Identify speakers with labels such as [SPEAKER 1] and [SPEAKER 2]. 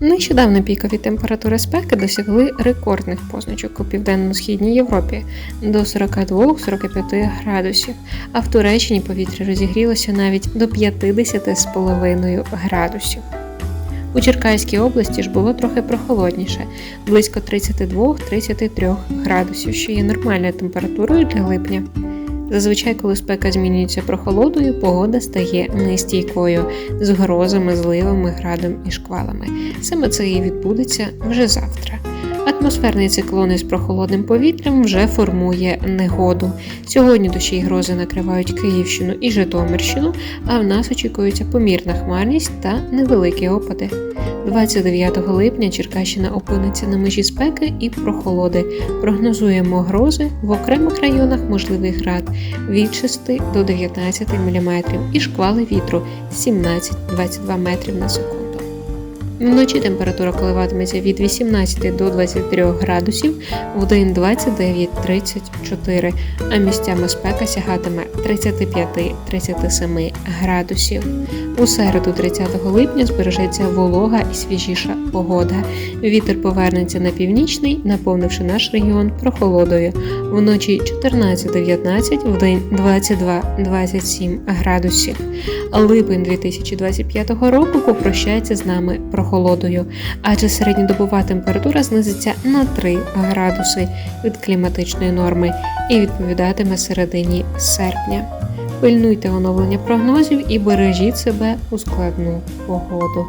[SPEAKER 1] Нещодавно пікові температури спеки досягли рекордних позначок у південно-східній Європі до 42-45 градусів, а в Туреччині повітря розігрілося навіть до 50,5 градусів. У Черкаській області ж було трохи прохолодніше, близько 32-33 градусів, що є нормальною температурою для липня. Зазвичай, коли спека змінюється прохолодою, погода стає нестійкою з грозами, зливами, градом і шквалами. Саме це і відбудеться вже завтра. Атмосферний циклон із прохолодним повітрям вже формує негоду. Сьогодні дощі й грози накривають Київщину і Житомирщину, а в нас очікується помірна хмарність та невеликі опади. 29 липня Черкащина опиниться на межі спеки і прохолоди. Прогнозуємо грози в окремих районах можливий град від 6 до 19 мм і шквали вітру 17-22 метрів на секунду. Вночі температура коливатиметься від 18 до 23 градусів, в день 29-34, а місцями спека сягатиме 35-37 градусів. У середу 30 липня збережеться волога і свіжіша погода. Вітер повернеться на північний, наповнивши наш регіон прохолодою. Вночі 14-19, вдень 22-27 градусів. Липень 2025 року попрощається з нами прохолодою, адже середньодобова температура знизиться на 3 градуси від кліматичної норми і відповідатиме середині серпня. Пильнуйте оновлення прогнозів і бережіть себе у складну погоду.